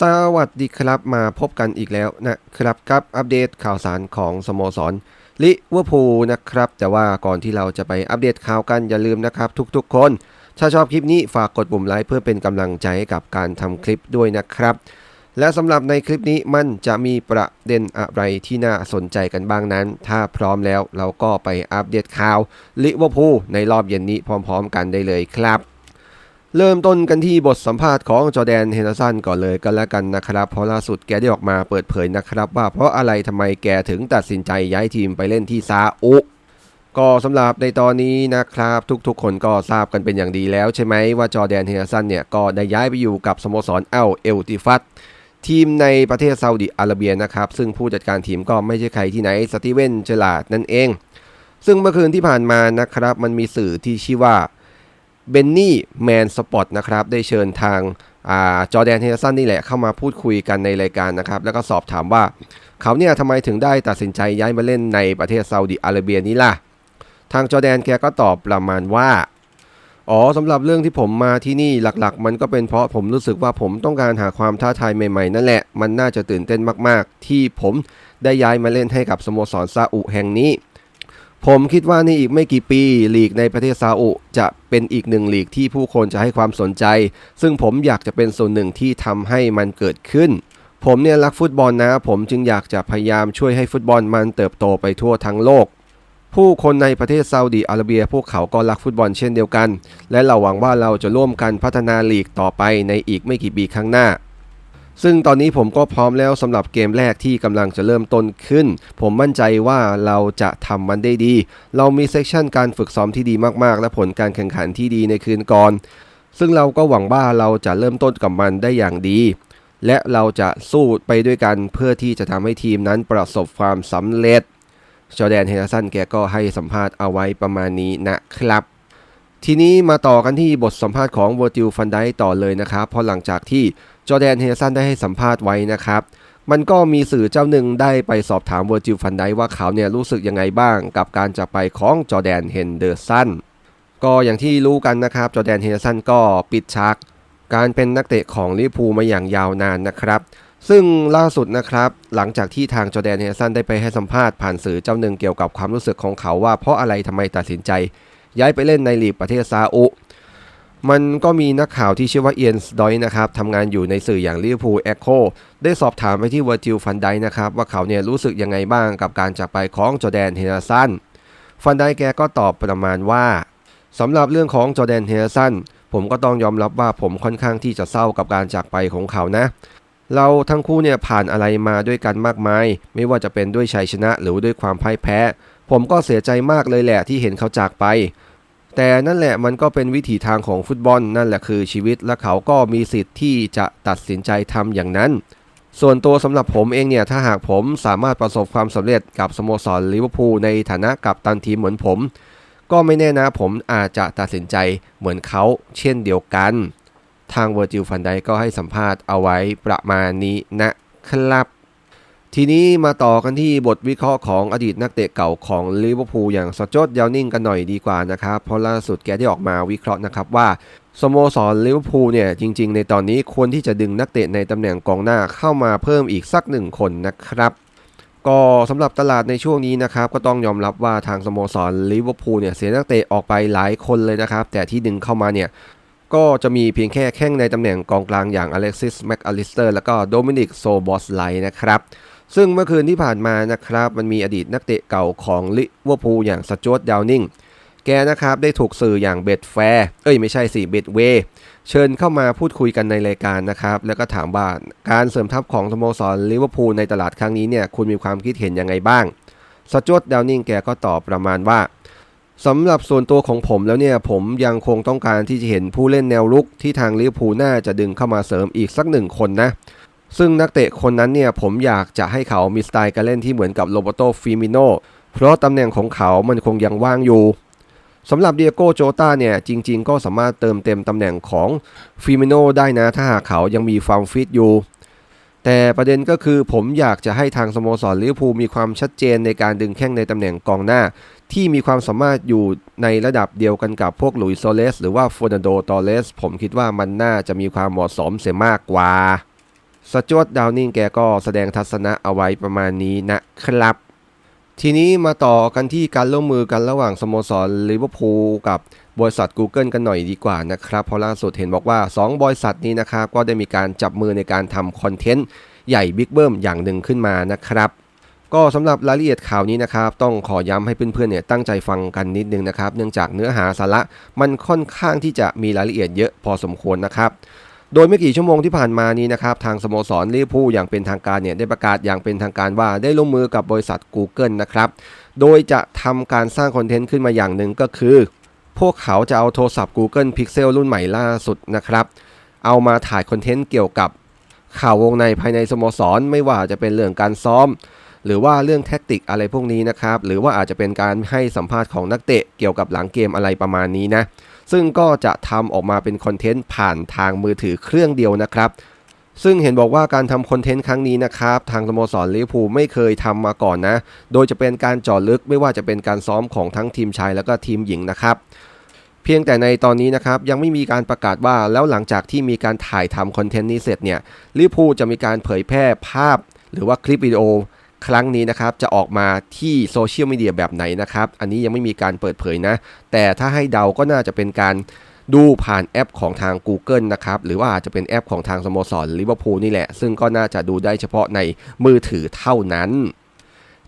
สวัสดีครับมาพบกันอีกแล้วนะครับกับอัปเดตข่าวสารของสโมสรลิเวอร์พูลนะครับ แต่ว่าก่อนที่เราจะไปอัปเดตข่าวกันอย่าลืมนะครับ ทุกๆคน ถ้าชอบคลิปนี้ฝากกดปุ่มไลค์เพื่อเป็นกำลังใจให้กับการทำคลิปด้วยนะครับ และสำหรับในคลิปนี้มันจะมีประเด็นอะไรที่น่าสนใจกันบ้างนั้น ถ้าพร้อมแล้วเราก็ไปอัปเดตข่าวลิเวอร์พูลในรอบเย็นนี้พร้อม ๆ กันได้เลยครับ เริ่มต้นกันที่บทสัมภาษณ์ของจอแดนเฮนเดอร์สันก่อนเลยกันแล้วกันนะครับเพราะล่าสุดแกได้ออกมาเปิดเผยนะครับ ว่าเพราะอะไรทำไมแกถึงตัดสินใจย้ายทีมไปเล่นที่ซาอุก็สำหรับในตอนนี้นะครับ ทุกๆ คนก็ทราบกันเป็นอย่างดีแล้วใช่ไหมว่าจอแดนเฮนเดอร์สันเนี่ยก็ได้ย้ายไปอยู่กับสโมสรเอลเอลติฟัตทีมในประเทศซาอุดิอาระเบียนะครับ ซึ่งผู้จัดการทีมก็ไม่ใช่ใครที่ไหนสตีเวนเจลาดนั่นเอง ซึ่งเมื่อคืนที่ผ่านมานะครับ มันมีสื่อที่ชื่อว่า เบนนี่แมนสปอตนะครับได้เชิญทางอจอแดนเฮนเดอร์สันนี่แหละเข้ามาพูดคุยกันในรายการนะครับ แล้วก็สอบถามว่าเขาเนี่ยทำไมถึงได้ตัดสินใจย้ายมาเล่นในประเทศซาอุดิอาระเบียนี้ล่ะ ทางจอแดนแกก็ตอบประมาณว่า อ๋อสำหรับเรื่องที่ผมมาที่นี่หลักๆ มันก็เป็นเพราะผมรู้สึกว่าผมต้องการหาความท้าทายใหม่ๆ นั่นแหละ มันน่าจะตื่นเต้นมากๆ ที่ผมได้ย้ายมาเล่นให้กับสโมสรซาอุแห่งนี้ ผมคิดว่าในอีกไม่กี่ปีลีกในประเทศซาอุจะเป็นอีกหนึ่งลีกที่ผู้คนจะให้ความสนใจ ซึ่งผมอยากจะเป็นส่วนหนึ่งที่ทำให้มันเกิดขึ้น ผมเนี่ยรักฟุตบอลนะ ผมจึงอยากจะพยายามช่วยให้ฟุตบอลมันเติบโตไปทั่วทั้งโลก ผู้คนในประเทศซาอุดีอาระเบียพวกเขาก็รักฟุตบอลเช่นเดียวกัน และเราหวังว่าเราจะร่วมกันพัฒนาลีกต่อไปในอีกไม่กี่ปีข้างหน้า ซึ่งตอนนี้ผมก็พร้อมแล้วสำหรับเกมแรกที่กำลังจะเริ่มต้นขึ้น ผมมั่นใจว่าเราจะทำมันได้ดี เรามีเซกชันการฝึกซ้อมที่ดีมากๆ และผลการแข่งขันที่ดีในคืนก่อน ซึ่งเราก็หวังว่าเราจะเริ่มต้นกับมันได้อย่างดี และเราจะสู้ไปด้วยกันเพื่อที่จะทำให้ทีมนั้นประสบความสำเร็จ จอแดนเฮนเดอร์สันแกก็ให้สัมภาษณ์เอาไว้ประมาณนี้นะครับทีนี้มาต่อกันที่บทสัมภาษณ์ของเวอร์จิลฟันไดต่อเลยนะครับ เพราะหลังจากที่ จอแดนเฮเดอร์สันได้ให้สัมภาษณ์ไว้นะครับ มันก็มีสื่อเจ้าหนึ่งได้ไปสอบถามเวอร์จิลฟันไดว่าเขาเนี่ยรู้สึกยังไงบ้างกับการจากไปของจอแดนเฮนเดอร์สันก็อย่างที่รู้กันนะครับ จอแดนเฮนเดอร์สันก็ปิดฉากการเป็นนักเตะของลิเวอร์พูลมาอย่างยาวนานนะครับ ซึ่งล่าสุดนะครับ หลังจากที่ทางจอแดนเฮนเดอร์สันได้ไปให้สัมภาษณ์ผ่านสื่อเจ้าหนึ่งเกี่ยวกับความรู้สึกของเขาว่าเพราะอะไรทำไมตัดสินใจ ย้ายไปเล่นในลีกประเทศซาอุ มันก็มีนักข่าวที่ชื่อว่าเอียนสดอยนะครับทำงานอยู่ในสื่ออย่างลิเวอร์พูลเอ็กโคได้สอบถามไปที่เวอร์จิลฟันไดนะครับ ว่าเขาเนี่ยรู้สึกยังไงบ้างกับการจากไปของจอแดนเฮนร์สันฟันไดแกก็ตอบประมาณว่าสำหรับเรื่องของจอแดนเฮนร์สันผมก็ต้องยอมรับว่าผมค่อนข้างที่จะเศร้ากับการจากไปของเขานะ เราทั้งคู่เนี่ยผ่านอะไรมาด้วยกันมากมาย ไม่ว่าจะเป็นด้วยชัยชนะหรือด้วยความพ่ายแพ้ ผมก็เสียใจมากเลยแหละที่เห็นเขาจากไป แต่นั่นแหละมันก็เป็นวิถีทางของฟุตบอล นั่นแหละคือชีวิตและเขาก็มีสิทธิ์ที่จะตัดสินใจทำอย่างนั้น ส่วนตัวสำหรับผมเองเนี่ยถ้าหากผมสามารถประสบความสำเร็จกับสโมสรลิเวอร์พูลในฐานะกัปตันทีมเหมือนผม ก็ไม่แน่นะผมอาจจะตัดสินใจเหมือนเขาเช่นเดียวกัน ทางเวอร์จิลฟันไดก็ให้สัมภาษณ์เอาไว้ประมาณนี้นะครับ ทีนี้มาต่อกันที่บทวิเคราะห์ของอดีตนักเตะเก่าของลิเวอร์พูลอย่างสจอตยาวนิ่งกันหน่อยดีกว่านะครับ เพราะล่าสุดแกได้ออกมาวิเคราะห์นะครับว่าสโมสรลิเวอร์พูลเนี่ยจริง ๆ ในตอนนี้ควรที่จะดึงนักเตะในตำแหน่งกองหน้าเข้ามาเพิ่มอีกสักหนึ่งคนนะครับ ก็สำหรับตลาดในช่วงนี้นะครับ ก็ต้องยอมรับว่าทางสโมสรลิเวอร์พูลเนี่ยเสียนักเตะออกไปหลายคนเลยนะครับ แต่ที่ดึงเข้ามาเนี่ยก็จะมีเพียงแค่แข้งในตำแหน่งกองกลางอย่างอเล็กซิสแม็กอลิสเตอร์แล้วก็โดมินิกโซบอสไลนะครับ ซึ่งเมื่อคืนที่ผ่านมานะครับมันมีอดีตนักเตะเก่าของลิเวอร์พูลอย่างสจวตดาวนิงแกนะครับได้ถูกสื่ออย่างเบดแฟร์เอ้ยไม่ใช่สิเบดเวเชิญเข้ามาพูดคุยกันในรายการนะครับ แล้วก็ถามว่าการเสริมทัพของสโมสรลิเวอร์พูลในตลาดครั้งนี้เนี่ยคุณมีความคิดเห็นยังไงบ้างสจวตดาวนิงแกก็ตอบประมาณว่าสำหรับส่วนตัวของผมแล้วเนี่ยผมยังคงต้องการที่จะเห็นผู้เล่นแนวรุกที่ทางลิเวอร์พูลน่าจะดึงเข้ามาเสริมอีกสักหนึ่งคนนะ ซึ่งนักเตะคนนั้นเนี่ยผมอยากจะให้เขามีสไตล์การเล่นที่เหมือนกับโรเบโตฟิมิโนเพราะตำแหน่งของเขามันคงยังว่างอยู่สำหรับเดียโก้โจตาเนี่ยจริง ๆ ก็สามารถเติมเต็มตำแหน่งของฟิมิโนได้นะถ้าหากเขายังมีความฟิตอยู่ แต่ประเด็นก็คือผมอยากจะให้ทางสโมสรลิเวอร์พูลมีความชัดเจนในการดึงแข้งในตำแหน่งกองหน้า ที่มีความสามารถอยู่ในระดับเดียวกันกับพวกหลุยส์โซเลสหรือว่าฟ e นโดตอเลสผมคิดว่ามันน่าจะมีความเหมาะสมเสียมากกว่า สจวตดาวนิงแกก็แสดงทัศนะเอาไว้ประมาณนี้นะครับ ทีนี้มาต่อกันที่การร่วมมือกันระหว่างสโมสรลิเวอร์พูลกับบริษัท Google กันหน่อยดีกว่านะครับ เพราะล่าสุดเห็นบอกว่า 2 บริษัทนี้นะครับก็ได้มีการจับมือในการทำคอนเทนต์ใหญ่บิ๊กเบิ้มอย่างหนึ่งขึ้นมานะครับ ก็สำหรับรายละเอียดข่าวนี้นะครับ ต้องขอย้ำให้เพื่อนๆเนี่ยตั้งใจฟังกันนิดนึงนะครับ เนื่องจากเนื้อหาสาระมันค่อนข้างที่จะมีรายละเอียดเยอะพอสมควรนะครับ โดยไม่กี่ชั่วโมงที่ผ่านมานี้นะครับทางสโมสรลิเวอร์พูลอย่างเป็นทางการเนี่ยได้ประกาศอย่างเป็นทางการว่าได้ร่วมมือกับบริษัท Google นะครับ โดยจะทำการสร้างคอนเทนต์ขึ้นมาอย่างหนึ่งก็คือ พวกเขาจะเอาโทรศัพท์ Google Pixel รุ่นใหม่ล่าสุดนะครับเอามาถ่ายคอนเทนต์เกี่ยวกับข่าววงในภายในสโมสร ไม่ว่าจะเป็นเรื่องการซ้อม หรือว่าเรื่องแท็กติกอะไรพวกนี้นะครับ หรือว่าอาจจะเป็นการให้สัมภาษณ์ของนักเตะเกี่ยวกับหลังเกมอะไรประมาณนี้นะ ซึ่งก็จะทำออกมาเป็นคอนเทนต์ผ่านทางมือถือเครื่องเดียวนะครับซึ่งเห็นบอกว่าการทำคอนเทนต์ครั้งนี้นะครับ ทางสโมสรลิเวอร์พูลไม่เคยทำมาก่อนนะ โดยจะเป็นการจาะลึกไม่ว่าจะเป็นการซ้อมของทั้งทีมชายแล้วก็ทีมหญิงนะครับ เพียงแต่ในตอนนี้นะครับ ยังไม่มีการประกาศว่าแล้วหลังจากที่มีการถ่ายทำคอนเทนต์นี้เสร็จเนี่ยลิเวอร์พูลจะมีการเผยแพร่ภาพ หรือว่าคลิปวิดีโอ ครั้งนี้นะครับจะออกมาที่โซเชียลมีเดียแบบไหนนะครับ อันนี้ยังไม่มีการเปิดเผยนะ แต่ถ้าให้เดาก็น่าจะเป็นการดูผ่านแอปของทาง Google นะครับ หรือว่าอาจจะเป็นแอปของทางสโมสรลิเวอร์พูลนี่แหละ ซึ่งก็น่าจะดูได้เฉพาะในมือถือเท่านั้น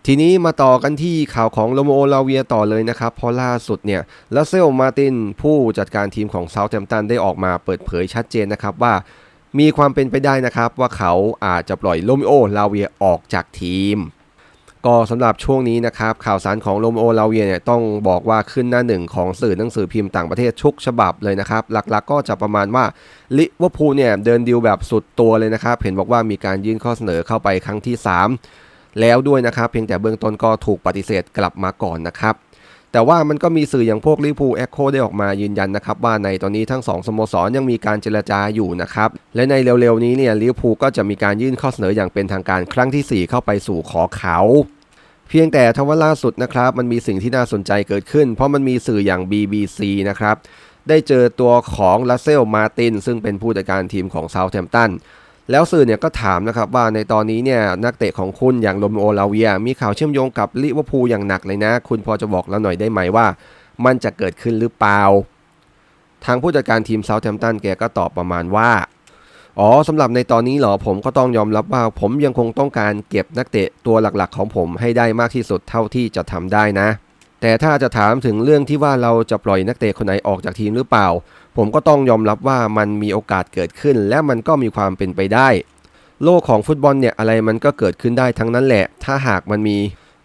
ทีนี้มาต่อกันที่ข่าวของโลโมลาเวียต่อเลยนะครับ เพราะล่าสุดเนี่ยลัสเซลมาตินผู้จัดการทีมของเซาท์แฮมป์ตันได้ออกมาเปิดเผยชัดเจนนะครับว่า มีความเป็นไปได้นะครับว่าเขาอาจจะปล่อยโลมิโอลาเวียออกจากทีม ก็สำหรับช่วงนี้นะครับข่าวสารของโรมิโอลาเวียเนี่ยต้องบอกว่าขึ้นหน้าหนึ่งของสื่อหนังสือพิมพ์ต่างประเทศทุกฉบับเลยนะครับ หลักๆก็จะประมาณว่าลิเวอร์พูลเนี่ยเดินดีลแบบสุดตัวเลยนะครับ เห็นบอกว่ามีการยื่นข้อเสนอเข้าไปครั้งที่ 3 แล้วด้วยนะครับ เพียงแต่เบื้องต้นก็ถูกปฏิเสธกลับมาก่อนนะครับ แต่ว่ามันก็มีสื่ออย่างพวกลิเวอร์พูลแอคโคได้ออกมายืนยันนะครับว่าในตอนนี้ทั้งสองสโมสรยังมีการเจรจาอยู่นะครับและในเร็วๆนี้เนี่ยลิพูก็จะมีการยื่นข้อเสนออย่างเป็นทางการครั้งทีสี่ 4 เข้าไปสู่ขอเขาเพียงแต่ทว่าล่าสุดนะครับมันมีสิ่งที่น่าสนใจเกิดขึ้น เพราะมันมีสื่ออย่าง BBC นะครับได้เจอตัวของลัสเซลมาตินซึ่งเป็นผู้จัดการทีมของเซาท์แฮมป์ตัน แล้วสื่อเนี่ยก็ถามนะครับว่าในตอนนี้เนี่ยนักเตะของคุณอย่างโรมโอลาเวีย มีข่าวเชื่อมโยงกับลิเวอร์พูลอย่างหนักเลยนะ คุณพอจะบอกเราหน่อยได้ไหมว่า มันจะเกิดขึ้นหรือเปล่า ทางผู้จัดการทีมเซาท์แฮมป์ตันแกก็ตอบประมาณว่าอ๋อสำหรับในตอนนี้เหรอผมก็ต้องยอมรับว่า ผมยังคงต้องการเก็บนักเตะตัวหลักๆ ของผมให้ได้มากที่สุดเท่าที่จะทำได้นะ แต่ถ้าจะถามถึงเรื่องที่ว่าเราจะปล่อยนักเตะคนไหนออกจากทีมหรือเปล่า ผมก็ต้องยอมรับว่ามันมีโอกาสเกิดขึ้น และมันก็มีความเป็นไปได้ โลกของฟุตบอลเนี่ยอะไรมันก็เกิดขึ้นได้ทั้งนั้นแหละ ถ้าหากมันมี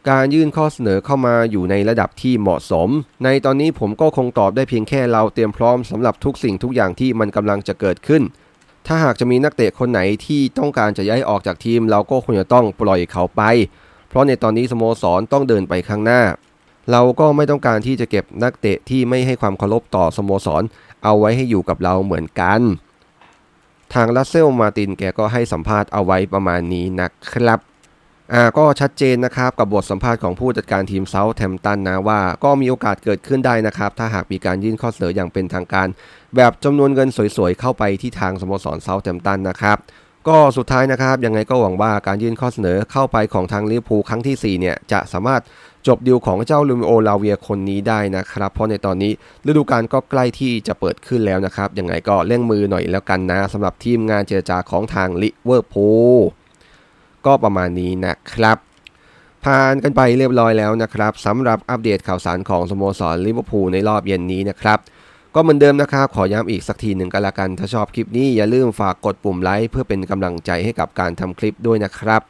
การยื่นข้อเสนอเข้ามาอยู่ในระดับที่เหมาะสม ในตอนนี้ผมก็คงตอบได้เพียงแค่เราเตรียมพร้อมสำหรับทุกสิ่งทุกอย่างที่มันกำลังจะเกิดขึ้น ถ้าหากจะมีนักเตะคนไหนที่ต้องการจะย้ายออกจากทีม เราก็ควรจะต้องปล่อยเขาไป เพราะในตอนนี้สโมสรต้องเดินไปข้างหน้า เราก็ไม่ต้องการที่จะเก็บนักเตะที่ไม่ให้ความเคารพต่อสโมสร เอาไว้ให้อยู่กับเราเหมือนกัน ทางลัสเซลมาตินแกก็ให้สัมภาษณ์เอาไว้ประมาณนี้นะครับอ่าก็ชัดเจนนะครับกับบทสัมภาษณ์ของผู้จัดการทีมเซาท์แฮมป์ตันนะว่าก็มีโอกาสเกิดขึ้นได้นะครับ ถ้าหากมีการยื่นข้อเสนออย่างเป็นทางการ แบบจำนวนเงินสวยๆ เข้าไปที่ทางสโมสรเซาท์แฮมป์ตันนะครับ ก็สุดท้ายนะครับ ยังไงก็หวังว่าการยื่นข้อเสนอเข้าไปของทางลิเวอร์พูลครั้งทีสี่4 เนี่ย จะสามารถจบดีลของเจ้าลูมิโอลาเวียคนนี้ได้นะครับ เพราะในตอนนี้ฤดูกาลก็ใกล้ที่จะเปิดขึ้นแล้วนะครับ ยังไงก็เร่งมือหน่อยแล้วกันนะสำหรับทีมงานเจรจาของทางลิเวอร์พูลก็ประมาณนี้นะครับผ่านกันไปเรียบร้อยแล้วนะครับสำหรับอัปเดตข่าวสารของสโมสรลิเวอร์พูลในรอบเย็นนี้นะครับ ก็เหมือนเดิมนะครับ ขอย้ำอีกสักทีหนึ่งก็แล้วกัน ถ้าชอบคลิปนี้อย่าลืมฝากกดปุ่มไลค์เพื่อเป็นกำลังใจให้กับการทำคลิปด้วยนะครับ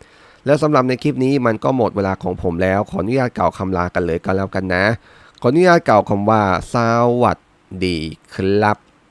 แล้วสำหรับในคลิปนี้มันก็หมดเวลาของผมแล้ว ขออนุญาตกล่าวคำลากันเลยก็แล้วกันนะ ขออนุญาตกล่าวคำว่าสวัสดีครับ